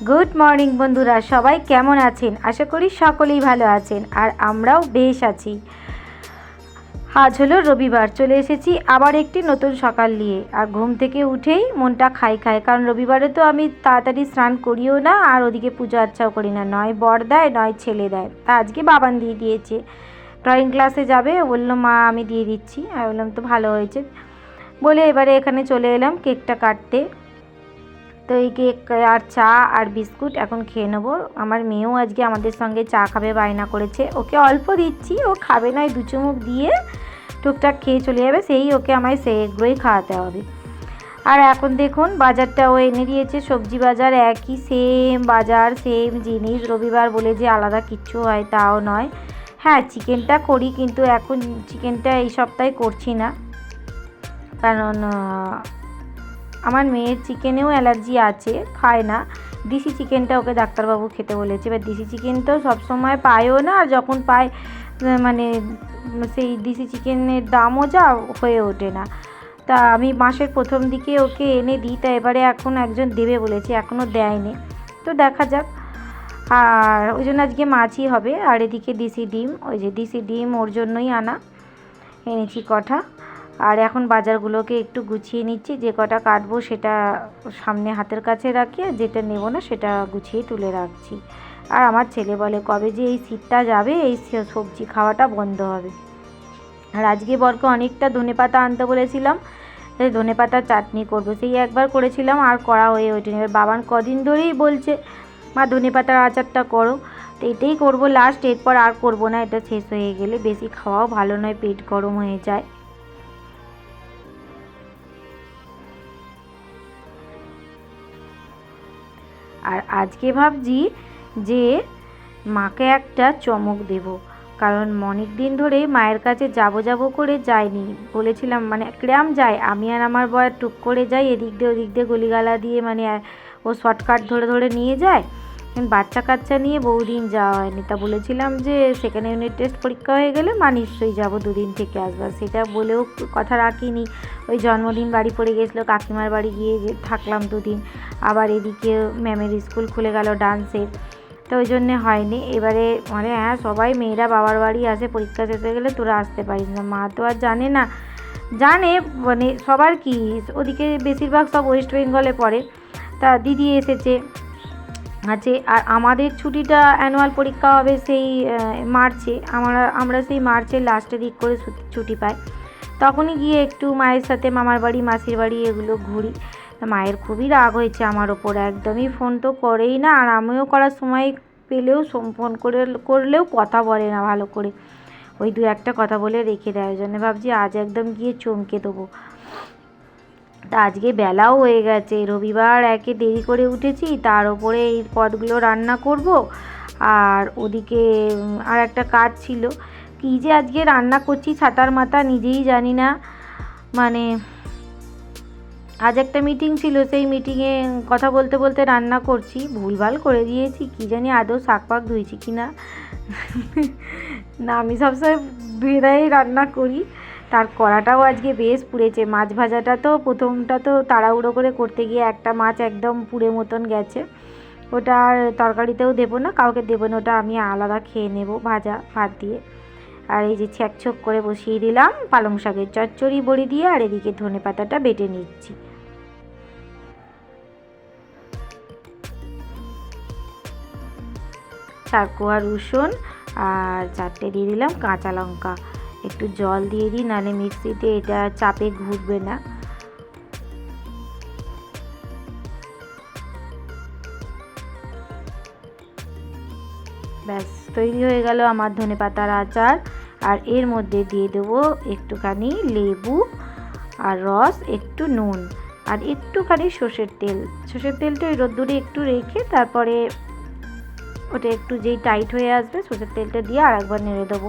Good morning বন্ধুরা, সবাই কেমন আছেন? আশা করি সকলেই ভালো আছেন, আর আমরাও বেশ আছি। আজ হলো রবিবার, চলে এসেছি আবার একটি নতুন সকাল নিয়ে। আর ঘুম থেকে উঠেই মনটা খাই খায় কারণ রবিবারে তো আমি তাড়াতাড়ি স্নান করিও না, আর ওদিকে পুজো আচ্ছাও করি না। নয় বর দেয়, নয় ছেলে দেয়। তা আজকে বাবান দিয়ে দিয়েছে। ড্রয়িং ক্লাসে যাবে বলল, মা, আমি দিয়ে দিচ্ছি। আমি বললাম, তো ভালো হয়েছে। বলে এবারে এখানে চলে এলাম কেকটা কাটতে। তো এই কেক আর চা আর বিস্কুট এখন খেয়ে নেব। আমার মেয়েও আজকে আমাদের সঙ্গে চা খাবে, বায়না করেছে। ওকে অল্প দিচ্ছি, ও খাবে না দু চুমুক দিয়ে টুকটাক খেয়ে চলে যাবে। সেই ওকে আমায় সেগুলোই খাওয়াতে হবে। আর এখন দেখুন, বাজারটা ও এনে দিয়েছে। সবজি বাজার একই সেম বাজার সেম জিনিস। রবিবার বলে যে আলাদা কিচ্ছু হয়, তাও নয়। হ্যাঁ চিকেনটা করি, কিন্তু এখন চিকেনটা এই সপ্তাহে করছি না। কারণ আমার মেয়ের চিকেনেও অ্যালার্জি আছে, খায় না। দিশি চিকেনটা ওকে ডাক্তারবাবু খেতে বলেছে। এবার দিশি চিকেন তো সবসময় পায়ও না, আর যখন পায় মানে সেই দিশি চিকেনের দামও যা হয়ে ওঠে না। তা আমি মাসের প্রথম দিকে ওকে এনে দিই, তা এবারে এখন একজন দেবে বলেছে এখনও দেয়নি। তো দেখা যাক। আর ওই জন্য আজকে মাছই হবে। আর এদিকে দিশি ডিম, ওই যে দিশি ডিম ওর জন্যই আনা। এনেছি কঠা আর এখন বাজারগুলোকে একটু গুছিয়ে নিচ্ছি, যে কটা কাটবো সেটা সামনে হাতের কাছে রাখি আর যেটা নেব না সেটা গুছিয়ে তুলে রাখছি। আর আমার ছেলে বলে, কবে যে এই শীতটা যাবে, এই সবজি খাওয়াটা বন্ধ হবে। আর আজকে বরকে অনেকটা ধনে পাতা আনতে বলেছিলাম সেই ধনে পাতার চাটনি করব। সেই একবার করেছিলাম, আর করা হয়ে ওঠেনি। এবার বাবান কদিন ধরেই বলছে, মা, ধনে পাতার আচারটা করো। তো এটাই করব লাস্ট, এরপর আর করব না, এটা শেষ হয়ে গেলে। বেশি খাওয়াও ভালো নয়, পেট গরম হয়ে যায়। আর আজকে ভাবছি যে মাকে একটা চমক দেব। কারণ অনেক দিন ধরে মায়ের কাছে যাব যাব করে যাইনি বলেছিলাম মানে ক্র্যাম যায়, আমি আর আমার বয় টুক করে যাই, এদিক দিয়ে ওদিক দিয়ে গলিগালা দিয়ে মানে ও শর্টকাট ধরে ধরে নিয়ে যায়। বাচ্চা কাচ্চা নিয়ে বহুদিন যাওয়া হয়নি। তা বলেছিলাম যে সেকেন্ড ইউনিট টেস্ট পরীক্ষা হয়ে গেলে মা নিশ্চয়ই যাব দুদিন থেকে আসবার। সেটা বলেও কথা রাখিনি। ওই জন্মদিন বাড়ি পড়ে গেছিল, কাকিমার বাড়ি গিয়ে থাকলাম দুদিন। আবার এদিকে ম্যামের স্কুল খুলে গেল ডান্সের। তো ওই জন্যে হয়নি। এবারে মানে হ্যাঁ সবাই মেয়েরা বাবার বাড়ি আসে, পরীক্ষা শেষ হয়ে গেলে তোরা আসতে পারিস না। মা তো আর জানে না। জানে মানে সবার কি? ওদিকে বেশিরভাগ সব ওয়েস্ট বেঙ্গলে পড়ে। তা দিদি এসেছে। আছে। আর আমাদের ছুটিটা অ্যানুয়াল পরীক্ষা হবে সেই মার্চে। আমরা আমরা সেই মার্চের লাস্টের দিক করে ছুটি পাই। তখনই গিয়ে একটু মায়ের সাথে মামার বাড়ি, মাসির বাড়ি এগুলো ঘুরি। মায়ের খুবই রাগ হয়েছে আমার ওপর। একদমই ফোন তো করেই না। আর আমিও করার সময় পেলেও ফোন করে, করলেও কথা বলে না ভালো করে। ওই দু একটা কথা বলে রেখে দেয়। ওই জন্য ভাবছি আজ একদম গিয়ে চমকে দেবো। তা আজকে বেলাও হয়ে গেছে। রবিবার একে দেরি করে উঠেছি, তার ওপরে এই পদগুলো রান্না করব। আর ওদিকে আর একটা কাজ ছিল। কী যে আজকে রান্না করছি ছাতার মাথা নিজেই জানি না। মানে আজ একটা মিটিং ছিল, সেই মিটিংয়ে কথা বলতে বলতে রান্না করছি। ভুলভাল করে দিয়েছি, কি জানি আদৌ শাক পাক ধুয়েছি কি না, আমি সবসময় ধুয়ে রান্না করি। তার কড়াটাও আজকে বেশ পুড়েছে। মাছ ভাজাটা তো, প্রথমটা তো তাড়াহুড়ো করে করতে গিয়ে একটা মাছ একদম পুড়ে মতন গেছে। ওটা আর তরকারিতেও দেবো না, কাউকে দেবো না, ওটা আমি আলাদা খেয়ে নেব ভাজা, ভাত দিয়ে। আর এই যে ছ্যাকছক করে বসিয়ে দিলাম পালং শাকের চচ্চড়ি, বড়ি দিয়ে, আর এদিকে ধনে পাতাটা বেটে নিচ্ছি। চার কোয়া রসুন আর চারটে দিয়ে দিলাম কাঁচা লঙ্কা। একটু জল দিয়ে দিই, নাহলে মিক্সিতে এটা চাপে ঘুরবে না। ব্যাস, তৈরি হয়ে গেল আমার ধনে পাতার আচার। আর এর মধ্যে দিয়ে দেবো একটুখানি লেবু আর রস, একটু নুন আর একটুখানি সর্ষের তেল। সর্ষের তেলটা ওই রোদ্দুরে একটু রেখে তারপরে ওটা একটু যেই টাইট হয়ে আসবে, সর্ষের তেলটা দিয়ে আর একবার নেড়ে দেবো।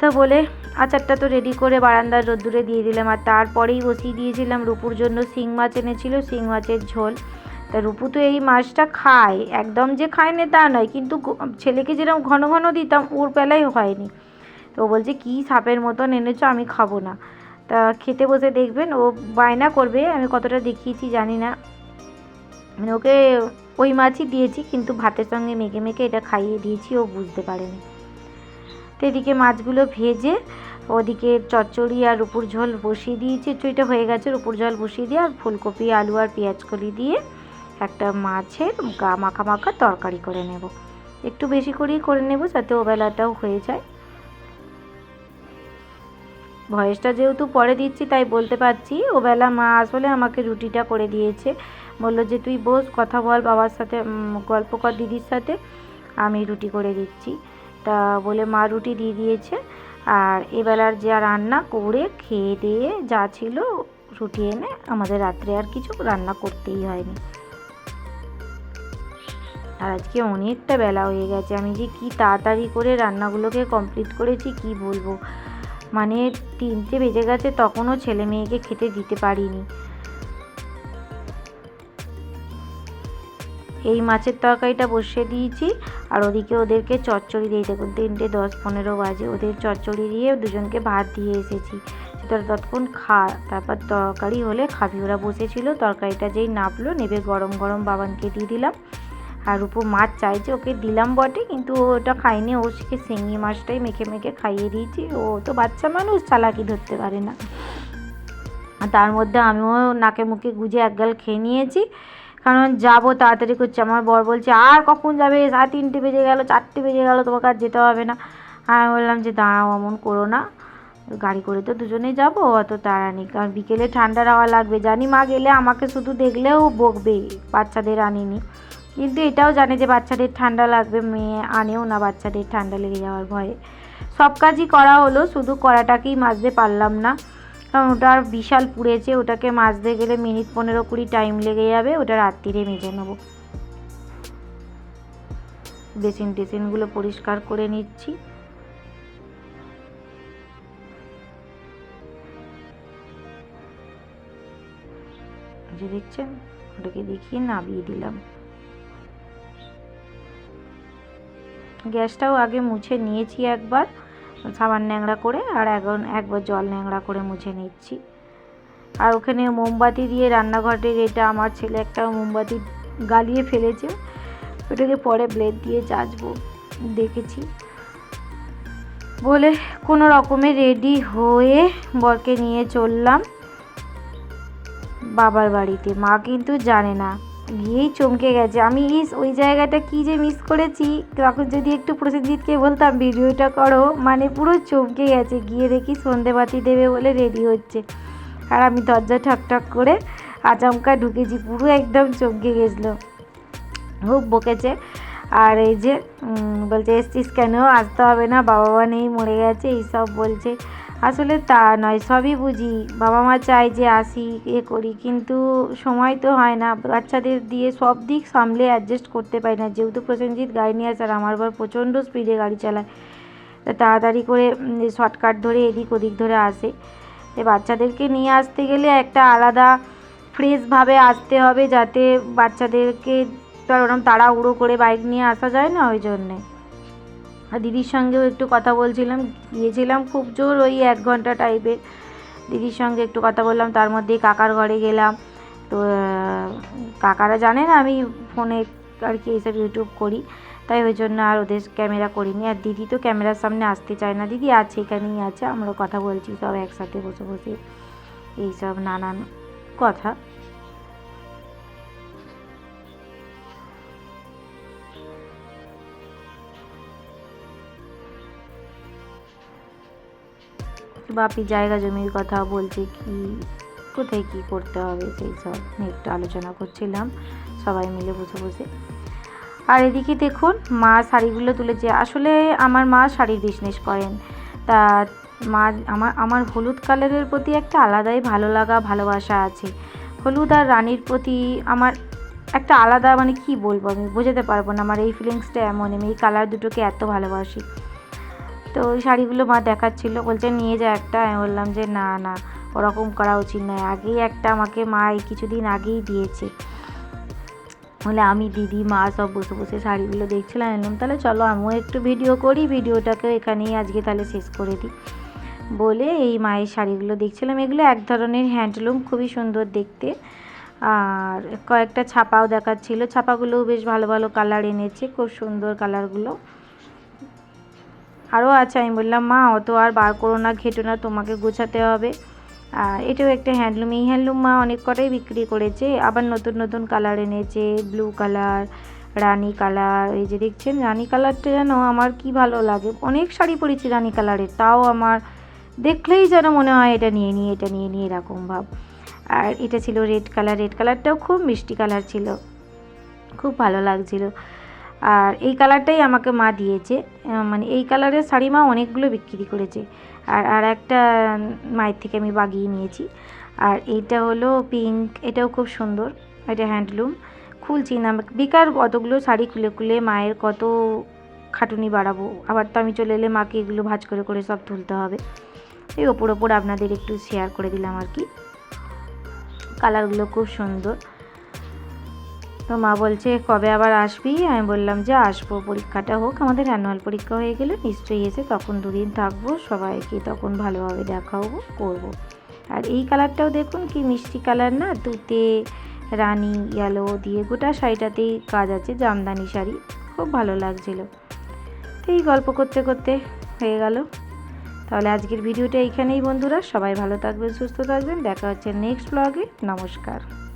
তা বলে আচারটা তো রেডি করে বারান্দার রোদ্দুরে দিয়ে দিলাম। আর তারপরেই বসিয়ে দিয়েছিলাম রুপুর জন্য শিং মাছ এনেছিল, শিং মাছের ঝোল। তা রুপু তো এই মাছটা খায়, একদম যে খায় না তা নয়, কিন্তু ছেলেকে যেরকম ঘন ঘন দিতাম, ওর বেলায় হয়নি। তো বলছে, কী সাপের মতন এনেছো, আমি খাব না। তা খেতে বসে দেখবেন, ও বায়না করবে, আমি কতটা দেখিয়েছি জানি না। মানে ওকে ওই মাছই দিয়েছি, কিন্তু ভাতের সঙ্গে মেখে মেখে এটা খাইয়ে দিয়েছি, ও বুঝতে পারেনি। তো এদিকে মাছগুলো ভেজে ওদিকে চচ্চড়ি আর উপর ঝোল বসিয়ে দিয়েছি। চুইটা হয়ে গেছে উপর ঝোল বসিয়ে দিয়ে আর ফুলকপি, আলু আর পেঁয়াজ কলি দিয়ে একটা মাছের গা মাখা মাখা তরকারি করে নেব। একটু বেশি করেই করে নেব যাতে ওবেলাটাও হয়ে যায়। ভয়েসটা যেহেতু পরে দিচ্ছি, তাই বলতে পারছি, ওবেলা মা আসলে আমাকে রুটিটা করে দিয়েছে। বলল যে, তুই বস, কথা বল বাবার সাথে গল্প কর দিদির সাথে, আমি রুটি করে দিচ্ছি। তা বলে মা রুটি দিয়ে দিয়েছে। আর এবেলার যা রান্না করে খেয়ে দিয়ে যা ছিল রুটি এনে আমাদের রাত্রে আর কিছু রান্না করতেই হয়নি। আর আজকে অনেকটা বেলা হয়ে গেছে। আমি যে কি তাড়াতাড়ি করে রান্নাগুলোকে কমপ্লিট করেছি কি বলব? মানে তিনটে বেজে গেছে, তখনও ছেলে মেয়েকে খেতে দিতে পারিনি। এই মাছের তরকারিটা বসিয়ে দিয়েছি। আর ওদিকে ওদেরকে চচ্চড়ি দিয়ে, দেখুন তিনটে দশ পনেরো বাজে, ওদের চচ্চড়ি দিয়ে দুজনকে ভাত দিয়ে এসেছি। সেটা ততক্ষণ খা, তারপর তরকারি হলে খাবি। ওরা বসেছিল, তরকারিটা যেই নাপলো, নেবে গরম গরম বাবানকে দিয়ে দিলাম। আর উপর মাছ চাইছে, ওকে দিলাম বটে, কিন্তু ওটা খায়নি। ও শিখে শিঙি মাছটাই মেখে মেখে খাইয়ে দিয়েছি। ও তো বাচ্চা মানুষ, চালাকি ধরতে পারে না। তার মধ্যে আমিও নাকে মুখে গুজে একগাল খেয়ে নিয়েছি। কারণ যাব তাড়াতাড়ি করছে। আমার বর বলছে, আর কখন যাবে? সাড়ে তিনটে বেজে গেলো, চারটে বেজে গেলো, তোমাকে আর যেতে হবে না। আমি বললাম যে, দাঁড়াও এমন করো না। গাড়ি করে তো দুজনেই যাব, অত তাড়া নেই। কারণ বিকেলে ঠান্ডার হাওয়া লাগবে। জানি মা গেলে আমাকে শুধু দেখলেও বকবে, বাচ্চাদের আনিনি। কিন্তু এটাও জানে যে, বাচ্চাদের ঠান্ডা লাগবে, মেয়ে আনেও না বাচ্চাদের ঠান্ডা লেগে যাওয়ার ভয়ে। সব কাজই করা হলো, শুধু কড়াটাকেই মাজতে পারলাম না। কারণ ওটা আর বিশাল পুড়েছে, ওটাকে মাজতে গেলে মিনিট পনেরো কুড়ি টাইম লেগে যাবে, ওটা রাত্রিরে মেজে নেব। বেসিন টেসিনগুলো পরিষ্কার করে নিচ্ছি। দেখছেন, ওটাকে দেখিয়ে নামিয়ে দিলাম। গ্যাসটাও আগে মুছে নিয়েছি একবার। সাবান ন্যাংরা করে আর এখন একবার জল ন্যাংরা করে মুছে নিচ্ছি। আর ওখানে মোমবাতি দিয়ে রান্নাঘরের এটা আমার ছেলে একটা মোমবাতি গালিয়ে ফেলেছে, ওটাকে পরে ব্লেড দিয়ে চাচবো, দেখেছি। বলে কোনো রকমে রেডি হয়ে বরকে নিয়ে চললাম। বাবার বাড়িতে, মা কিন্তু জানে না। গিয়েই চমকে গেছে। আমি ইস ওই জায়গাটা কি যে মিস করেছি? তখন যদি একটু প্রসেনজিৎকে বলতাম, ভিডিওটা করো। মানে পুরো চমকে গেছে। গিয়ে দেখি সন্ধেবাতি দেবে বলে রেডি হচ্ছে। আর আমি দরজা ঠকঠক করে আচমকা ঢুকেছি। পুরো একদম চমকে গেছিল। খুব বকেছে। আর এই যে বলছে, এসছিস কেন? আসতে হবে না বাবা মা নেই, মরে গেছে। এইসব বলছে। আসলে তা নয়, সবই বুঝি। বাবা মা চায় যে আসি, এ করি, কিন্তু সময় তো হয় না। বাচ্চাদের দিয়ে সব দিক সামলে অ্যাডজাস্ট করতে পারি না। যেহেতু প্রসেনজিৎ গাড়ি নিয়ে আসে আর আমার বার প্রচণ্ড স্পিডে গাড়ি চালায়। তাড়াতাড়ি করে শর্টকাট ধরে এদিক ওদিক ধরে আসে। বাচ্চাদেরকে নিয়ে আসতে গেলে একটা আলাদা ফ্রেশভাবে আসতে হবে যাতে বাচ্চাদেরকে তো ওরকম তাড়াহুড়ো করে বাইক নিয়ে আসা যায় না ওই জন্যে। আর দিদির সঙ্গেও একটু কথা বলছিলাম, গিয়েছিলাম খুব জোর ওই এক ঘণ্টা টাইপের দিদির সঙ্গে একটু কথা বললাম, তার মধ্যেই কাকার ঘরে গেলাম। তো কাকারা জানে না আমি ফোনে আর কি এইসব ইউটিউব করি, তাই ওই জন্য আর ওদের ক্যামেরা করিনি। আর দিদি তো ক্যামেরার সামনে আসতে চায় না। দিদি আছে, এখানেই আছে, আমরা কথা বলছি, সব একসাথে বসে বসে। এইসব নানান কথা। বাপি জায়গা জমির কথা বলছে কি, কোথায় কি করতে হবে সেই সব নিয়ে একটু আলোচনা করছিলাম। সবাই মিলে বসে বসে। আর এদিকে দেখুন, মা শাড়িগুলো তুলেছে। আসলে আমার মা শাড়ির বিজনেস করেন। তা মা, আমার আমার হলুদ কালারের প্রতি একটা আলাদাই ভালো লাগা, ভালোবাসা আছে। হলুদ আর রানীর প্রতি আমার একটা আলাদা মানে কি বলব আমি, বোঝাতে পারব না। আমার এই ফিলিংসটা এমন, আমি এই কালার দুটোকে এত ভালোবাসি। তো ওই শাড়িগুলো মা দেখাচ্ছিল, বলছে নিয়ে যা একটা। আমি বললাম যে না না, ওরকম করা উচিত নয়। আগেই একটা আমাকে মা এই কিছুদিন আগেই দিয়েছে। বলে আমি দিদি, মা সব বসে বসে শাড়িগুলো দেখছিলাম এলাম তাহলে চলো আমিও একটু ভিডিও করি ভিডিওটাকে এখানেই আজকে তাহলে শেষ করে দিই। বলে এই মায়ের শাড়িগুলো দেখছিলাম। এগুলো এক ধরনের হ্যান্ডলুম, খুবই সুন্দর দেখতে। আর কয়েকটা ছাপাও দেখাচ্ছিল। ছাপাগুলোও বেশ ভালো ভালো কালার এনেছে, খুব সুন্দর কালারগুলো আরও আছে, আমি বললাম, মা, অত আর বার করো না, ঘেটো না, তোমাকে গোছাতে হবে। আর এটাও একটা হ্যান্ডলুম। এই হ্যান্ডলুম মা অনেক কটাই বিক্রি করেছে। আবার নতুন নতুন কালার এনেছে, ব্লু কালার, রানী কালার। এই যে দেখছেন, রানী কালারটা যেন আমার কি ভালো লাগে। অনেক শাড়ি পরেছি রানী কালারের, তাও আমার দেখলেই যেন মনে হয় এটা নিয়ে নিয়ে এটা নিয়ে নিয়ে এরকম ভাব। আর এটা ছিল রেড কালার। রেড কালারটাও খুব মিষ্টি কালার ছিল। খুব ভালো লাগছিল। আর এই কালারটাই আমাকে মা দিয়েছে। মানে এই কালারের শাড়ি মা অনেকগুলো বিক্রি করেছে। আর আর একটা মায়ের থেকে আমি বাগিয়ে নিয়েছি। আর এইটা হলো পিঙ্ক এটাও খুব সুন্দর। এটা হ্যান্ডলুম খুলছি না। বেকার কতগুলো শাড়ি খুলে খুলে মায়ের কত খাটুনি বাড়াবো। আবার তো আমি চলে এলে মাকে এগুলো ভাজ করে করে সব তুলতে হবে। এই ওপর ওপর আপনাদের একটু শেয়ার করে দিলাম আর কি। কালারগুলো খুব সুন্দর। তো মা বলছে, কবে আবার আসবি? আমি বললাম, যে আসব। পরীক্ষাটা হোক, আমাদের অ্যানুয়াল পরীক্ষা হয়ে গেলে নিশ্চয়ই এসে তখন দুদিন থাকব, সবাইকে তখন ভালোভাবে দেখাবো, করব। আর এই কালারটাও দেখুন, কি মিষ্টি কালার না? তুতে, রানী ইয়েলো দিয়ে গোটা শাড়িটাতেই কাজ আছে, জামদানি শাড়ি। খুব ভালো লাগছিল। তো এই গল্প করতে করতে হয়ে গেল। তাহলে আজকের ভিডিওটা এইখানেই বন্ধুরা, সবাই ভালো থাকবেন, সুস্থ থাকবেন। দেখা হচ্ছে নেক্সট ব্লগে নমস্কার।